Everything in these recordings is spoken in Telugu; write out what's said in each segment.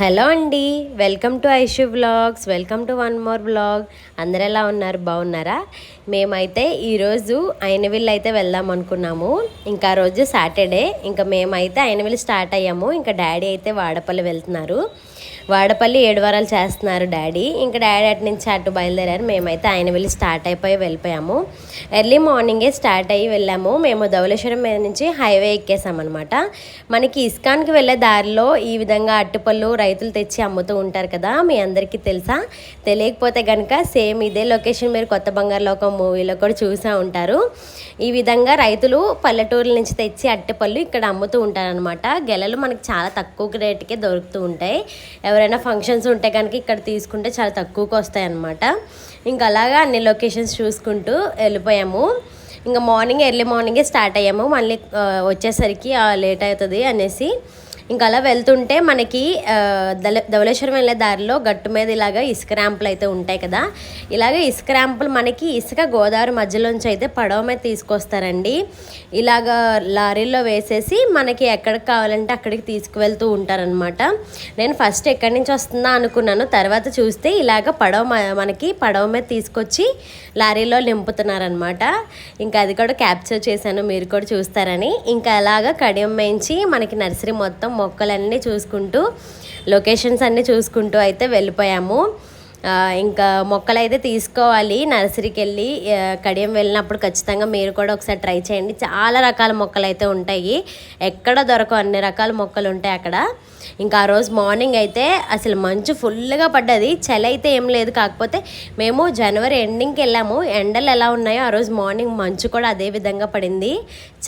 హలో అండి welcome to Aishu vlogs welcome to one more vlog. అందరు ఎలా ఉన్నారు? బాగున్నారా? మేమైతే ఈరోజు అయినవిల్లు అయితే వెళ్దాం అనుకున్నాము. ఇంకా ఆ రోజు సాటర్డే. ఇంకా మేమైతే అయినవిల్లు స్టార్ట్ అయ్యాము. ఇంకా డాడీ అయితే వాడపల్లి వెళ్తున్నారు. వాడపల్లి ఏడు వారాలు చేస్తున్నారు డాడీ. ఇంకా డాడీ అటు నుంచి అటు బయలుదేరారు. మేమైతే ఆయన వెళ్ళి స్టార్ట్ అయిపోయి వెళ్ళిపోయాము. ఎర్లీ మార్నింగే స్టార్ట్ అయ్యి వెళ్ళాము. మేము ధవలేశ్వరం మీద నుంచి హైవే ఎక్కేసామన్నమాట. మనకి ఇస్కాన్కి వెళ్ళే దారిలో ఈ విధంగా అట్టుపళ్ళు రైతులు తెచ్చి అమ్ముతూ ఉంటారు కదా మీ అందరికీ తెలుసా? తెలియకపోతే కనుక సేమ్ ఇదే లొకేషన్ మీరు కొత్త బంగారు లోకం మూవీలో కూడా చూసా ఉంటారు. ఈ విధంగా రైతులు పల్లెటూరుల నుంచి తెచ్చి అట్టెపళ్ళు ఇక్కడ అమ్ముతూ ఉంటారనమాట గెలలు మనకి చాలా తక్కువ రేటుకే దొరుకుతూ ఉంటాయి. ఎవరైనా ఫంక్షన్స్ ఉంటే కనుక ఇక్కడ తీసుకుంటే చాలా తక్కువకి వస్తాయి అనమాట ఇంకా అలాగా అన్ని లొకేషన్స్ చూసుకుంటూ వెళ్ళిపోయాము. ఇంకా మార్నింగ్ ఎర్లీ మార్నింగే స్టార్ట్ అయ్యాము. మళ్ళీ వచ్చేసరికి లేట్ అవుతుంది అనేసి. ఇంకా అలా వెళ్తుంటే మనకి దళ ధవళేశ్వరం వెళ్ళే దారిలో గట్టు మీద ఇలాగ ఇసుక ర్యాంపులు అయితే ఉంటాయి కదా. ఇలాగ ఇసుక ర్యాంపులు మనకి ఇసుక గోదావరి మధ్యలోంచి అయితే పడవ మీద తీసుకొస్తారండి. ఇలాగ లారీలో వేసేసి మనకి ఎక్కడికి కావాలంటే అక్కడికి తీసుకువెళ్తూ ఉంటారనమాట నేను ఫస్ట్ ఎక్కడి నుంచి వస్తుందా అనుకున్నాను. తర్వాత చూస్తే ఇలాగ పడవ మ- మనకి పడవ మీద తీసుకొచ్చి లారీలో నింపుతున్నారనమాట ఇంకా అది కూడా క్యాప్చర్ చేశాను. మీరు కూడా చూస్తారని. ఇంకా అలాగా కడియం వేయించి మనకి నర్సరీ మొత్తం మొక్కలన్నీ చూసుకుంటూ లొకేషన్స్ అన్నీ చూసుకుంటూ అయితే వెళ్ళిపోయాము. ఇంకా మొక్కలు అయితే తీసుకోవాలి నర్సరీకి వెళ్ళి కడియం వెళ్ళినప్పుడు ఖచ్చితంగా మీరు కూడా ఒకసారి ట్రై చేయండి. చాలా రకాల మొక్కలు అయితే ఉంటాయి. ఎక్కడ దొరకవు అన్ని రకాల మొక్కలు ఉంటాయి అక్కడ. ఇంకా ఆ రోజు మార్నింగ్ అయితే అసలు మంచు ఫుల్గా పడ్డది. చలి అయితే ఏం లేదు. కాకపోతే మేము జనవరి ఎండింగ్కి వెళ్ళాము. ఎండలు ఎలా ఉన్నాయో ఆ రోజు మార్నింగ్ మంచు కూడా అదే విధంగా పడింది.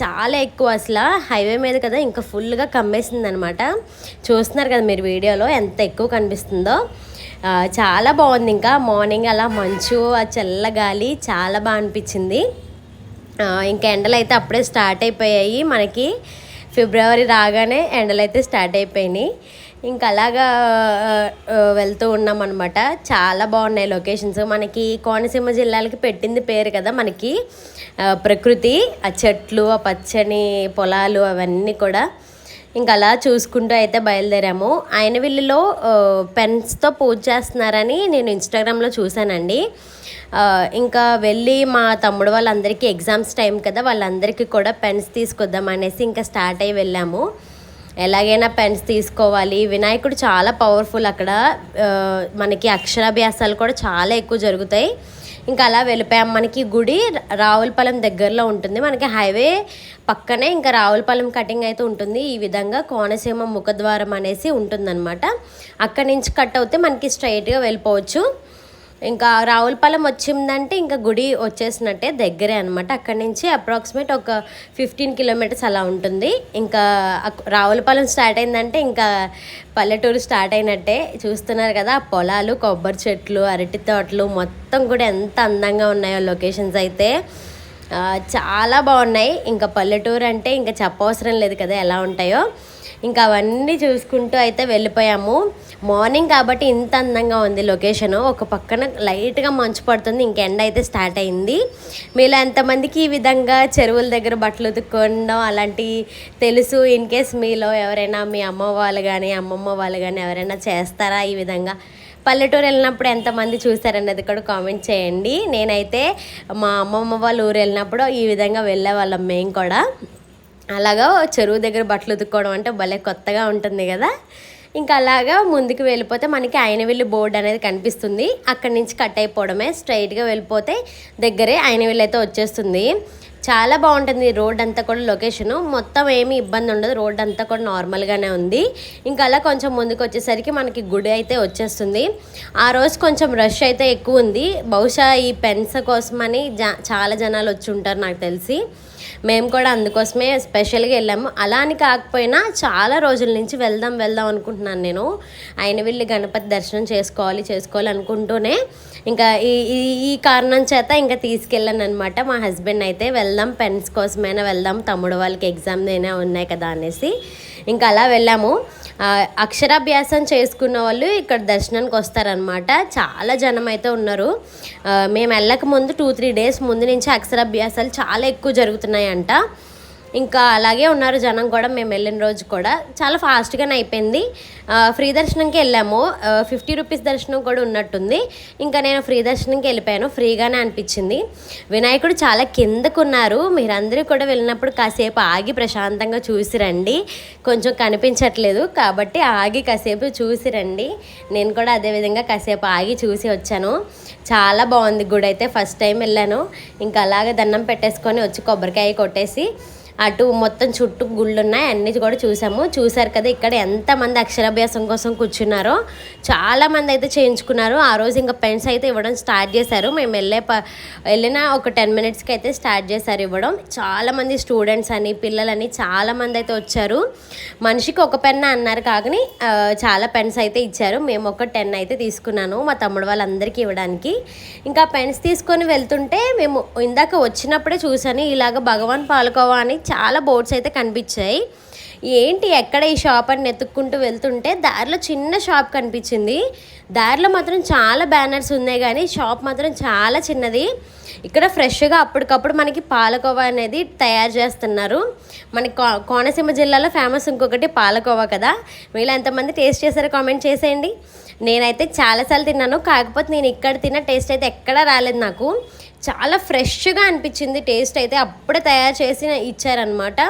చాలా ఎక్కువ అసలు. హైవే మీద కదా ఇంకా ఫుల్గా కమ్మేసింది అనమాట చూస్తున్నారు కదా మీరు వీడియోలో ఎంత ఎక్కువ కనిపిస్తుందో. చాలా బాగుంది. ఇంకా మార్నింగ్ అలా మంచు ఆ చల్ల గాలి చాలా బాగా అనిపించింది. ఇంకా ఎండలు అయితే అప్పుడే స్టార్ట్ అయిపోయాయి మనకి. ఫిబ్రవరి రాగానే ఎండలు అయితే స్టార్ట్ అయిపోయినాయి. ఇంకా అలాగా వెళ్తూ ఉన్నాం అనమాట చాలా బాగున్నాయి లొకేషన్స్. మనకి కోనసీమ జిల్లాలకి పెట్టింది పేరు కదా మనకి ప్రకృతి ఆ చెట్లు ఆ పచ్చని పొలాలు అవన్నీ కూడా. ఇంకా అలా చూసుకుంటూ అయితే బయలుదేరాము. ఆయనవిల్లులో పెన్స్తో పూజ చేస్తున్నారని నేను ఇన్స్టాగ్రామ్లో చూశానండి. ఇంకా వెళ్ళి మా తమ్ముడు వాళ్ళందరికీ ఎగ్జామ్స్ టైం కదా వాళ్ళందరికీ కూడా పెన్స్ తీసుకొద్దాం అనేసి ఇంకా స్టార్ట్ అయ్యి వెళ్ళాము. ఎలాగైనా పెన్స్ తీసుకోవాలి. వినాయకుడు చాలా పవర్ఫుల్ అక్కడ. మనకి అక్షరాభ్యాసాలు కూడా చాలా ఎక్కువ జరుగుతాయి. ఇంకా అలా వెళ్ళిపోయాం. మనకి గుడి రావులపాలెం దగ్గరలో ఉంటుంది. మనకి హైవే పక్కనే ఇంకా రావులపాలెం కటింగ్ అయితే ఉంటుంది. ఈ విధంగా కోనసీమ ముఖద్వారం అనేసి ఉంటుందన్నమాట. అక్కడి నుంచి కట్ అవుతే మనకి స్ట్రైట్గా వెళ్ళిపోవచ్చు. ఇంకా రావులపాలెం వచ్చిందంటే ఇంకా గుడి వచ్చేసినట్టే దగ్గరే అనమాట అక్కడి నుంచి అప్రాక్సిమేట్ ఒక ఫిఫ్టీన్ కిలోమీటర్స్ అలా ఉంటుంది. ఇంకా రావులపాలెం స్టార్ట్ అయిందంటే ఇంకా పల్లెటూరు స్టార్ట్ అయినట్టే. చూస్తున్నారు కదా ఆ పొలాలు కొబ్బరి చెట్లు అరటి తోటలు మొత్తం కూడా ఎంత అందంగా ఉన్నాయో లొకేషన్స్ అయితే. చాలా బాగున్నాయి. ఇంకా పల్లెటూరు అంటే ఇంకా చెప్పవసరం లేదు కదా ఎలా ఉంటాయో. ఇంకా అవన్నీ చూసుకుంటూ అయితే వెళ్ళిపోయాము. మార్నింగ్ కాబట్టి ఇంత అందంగా ఉంది లొకేషన్. ఒక పక్కన లైట్గా మంచు పడుతుంది. ఇంక ఎండ అయితే స్టార్ట్ అయింది. మీలో ఎంతమందికి ఈ విధంగా చెరువుల దగ్గర బట్టలు ఉతుక్కోవడం అలాంటివి తెలుసు? ఇన్ కేస్ మీలో ఎవరైనా మీ అమ్మ వాళ్ళు కానీ అమ్మమ్మ వాళ్ళు కానీ ఎవరైనా చేస్తారా ఈ విధంగా? పల్లెటూరు వెళ్ళినప్పుడు ఎంతమంది చూసారన్నది కూడా కామెంట్ చేయండి. నేనైతే మా అమ్మమ్మ వాళ్ళ ఊరు వెళ్ళినప్పుడు ఈ విధంగా వెళ్ళే వాళ్ళం మేము కూడా. అలాగా చెరువు దగ్గర బట్టలు ఉతుక్కోవడం అంటే భలే కొత్తగా ఉంటుంది కదా. ఇంకా అలాగా ముందుకు వెళ్ళిపోతే మనకి ఆయనవెల్లి బోర్డు అనేది కనిపిస్తుంది. అక్కడి నుంచి కట్ అయిపోవడమే. స్ట్రైట్గా వెళ్ళిపోతే దగ్గరే ఆయనవెల్లి అయితే వచ్చేస్తుంది. చాలా బాగుంటుంది రోడ్ అంతా కూడా లొకేషను. మొత్తం ఏమి ఇబ్బంది ఉండదు. రోడ్ అంతా కూడా నార్మల్గానే ఉంది. ఇంకా అలా కొంచెం ముందుకు వచ్చేసరికి మనకి గుడి అయితే వచ్చేస్తుంది. ఆ రోజు కొంచెం రష్ అయితే ఎక్కువ ఉంది. బహుశా ఈ పెన్స్ కోసమని జా చాలా జనాలు వచ్చి ఉంటారు నాకు తెలిసి. మేము కూడా అందుకోసమే స్పెషల్గా వెళ్ళాము. అలా అని కాకపోయినా చాలా రోజుల నుంచి వెళ్దాం వెళ్దాం అనుకుంటున్నాను నేను. ఆయన వెళ్ళి గణపతి దర్శనం చేసుకోవాలి చేసుకోవాలి అనుకుంటూనే. ఇంకా ఈ ఈ- ఈ కారణం చేత ఇంకా తీసుకెళ్ళాను అనమాట మా హస్బెండ్ అయితే వెళ్దాం పెన్స్ కోసమైనా వెళ్దాం తమ్ముడు వాళ్ళకి ఎగ్జామ్ అయినా ఉన్నాయి కదా అనేసి. ఇంకా అలా వెళ్ళాము. అక్షరాభ్యాసం చేసుకున్న వాళ్ళు ఇక్కడ దర్శనానికి వస్తారనమాట చాలా జనం అయితే ఉన్నారు. మేము వెళ్ళక ముందు టూ త్రీ డేస్ ముందు నుంచి అక్షరాభ్యాసాలు చాలా ఎక్కువ జరుగుతున్నాయంట. ఇంకా అలాగే ఉన్నారు జనం కూడా మేము వెళ్ళిన రోజు కూడా. చాలా ఫాస్ట్గానే అయిపోయింది. ఫ్రీ దర్శనంకి వెళ్ళాము. ఫిఫ్టీ రూపీస్ దర్శనం కూడా ఉన్నట్టుంది. ఇంకా నేను ఫ్రీ దర్శనంకి వెళ్ళిపోయాను. ఫ్రీగానే అనిపించింది. వినాయకుడు చాలా కిందకున్నారు. మీరందరూ కూడా వెళ్ళినప్పుడు కాసేపు ఆగి ప్రశాంతంగా చూసి రండి. కొంచెం కనిపించట్లేదు కాబట్టి ఆగి కాసేపు చూసి రండి. నేను కూడా అదేవిధంగా కాసేపు ఆగి చూసి వచ్చాను. చాలా బాగుంది గుడి అయితే. ఫస్ట్ టైం వెళ్ళాను. ఇంకా అలాగే దండం పెట్టేసుకొని వచ్చి కొబ్బరికాయ కొట్టేసి అటు మొత్తం చుట్టూ గుళ్ళు ఉన్నాయి అన్ని కూడా చూసాము. చూసారు కదా ఇక్కడ ఎంతమంది అక్షరాభ్యాసం కోసం కూర్చున్నారో. చాలామంది అయితే చేయించుకున్నారు. ఆ రోజు ఇంకా పెన్స్ అయితే ఇవ్వడం స్టార్ట్ చేశారు. మేము వెళ్ళే ప వెళ్ళిన ఒక టెన్ మినిట్స్కి అయితే స్టార్ట్ చేశారు ఇవ్వడం. చాలామంది స్టూడెంట్స్ అని పిల్లలని చాలామంది అయితే వచ్చారు. మనిషికి ఒక పెన్ అన్నారు కాకని చాలా పెన్స్ అయితే ఇచ్చారు. మేము ఒక టెన్ అయితే తీసుకున్నాను మా తమ్ముడు వాళ్ళందరికీ ఇవ్వడానికి. ఇంకా పెన్స్ తీసుకొని వెళ్తుంటే మేము ఇందాక వచ్చినప్పుడే చూసాను ఇలాగ భగవాన్ పాలకోవా అని చాలా బోర్డ్స్ అయితే కనిపించాయి. ఏంటి ఎక్కడ ఈ షాప్ అని వెతుక్కుంటూ వెళ్తుంటే దారిలో చిన్న షాప్ కనిపించింది. దారిలో మాత్రం చాలా బ్యానర్స్ ఉన్నాయి కానీ షాప్ మాత్రం చాలా చిన్నది. ఇక్కడ ఫ్రెష్గా అప్పటికప్పుడు మనకి పాలకోవా అనేది తయారు చేస్తున్నారు. మనకి కో- కోనసీమ జిల్లాలో ఫేమస్ ఇంకొకటి పాలకోవా కదా. మీరు ఎంతమంది టేస్ట్ చేశారో కామెంట్ చేసేయండి. నేనైతే చాలాసార్లు తిన్నాను. కాకపోతే నేను ఇక్కడ తిన్న టేస్ట్ అయితే ఎక్కడా రాలేదు నాకు. చాలా ఫ్రెష్గా అనిపించింది. టేస్ట్ అయితే అప్పుడే తయారు చేసి ఇచ్చారనమాట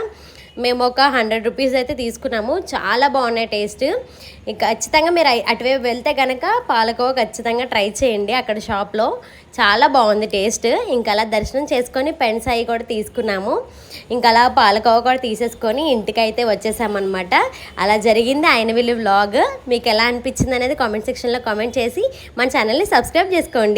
మేము ఒక హండ్రెడ్ రూపీస్ అయితే తీసుకున్నాము. చాలా బాగున్నాయి టేస్ట్. ఖచ్చితంగా మీరు అటువైపు వెళ్తే కనుక పాలకోవ ఖచ్చితంగా ట్రై చేయండి అక్కడ షాప్లో. చాలా బాగుంది టేస్ట్. ఇంకా అలా దర్శనం చేసుకొని పెన్స్ అవి కూడా తీసుకున్నాము. ఇంకా అలా పాలకోవ కూడా తీసేసుకొని ఇంటికి అయితే వచ్చేసామన్నమాట. అలా జరిగింది ఆయన వీళ్ళు వ్లాగ్. మీకు ఎలా అనిపించింది అనేది కామెంట్ సెక్షన్లో కామెంట్ చేసి మన ఛానల్ని సబ్స్క్రైబ్ చేసుకోండి.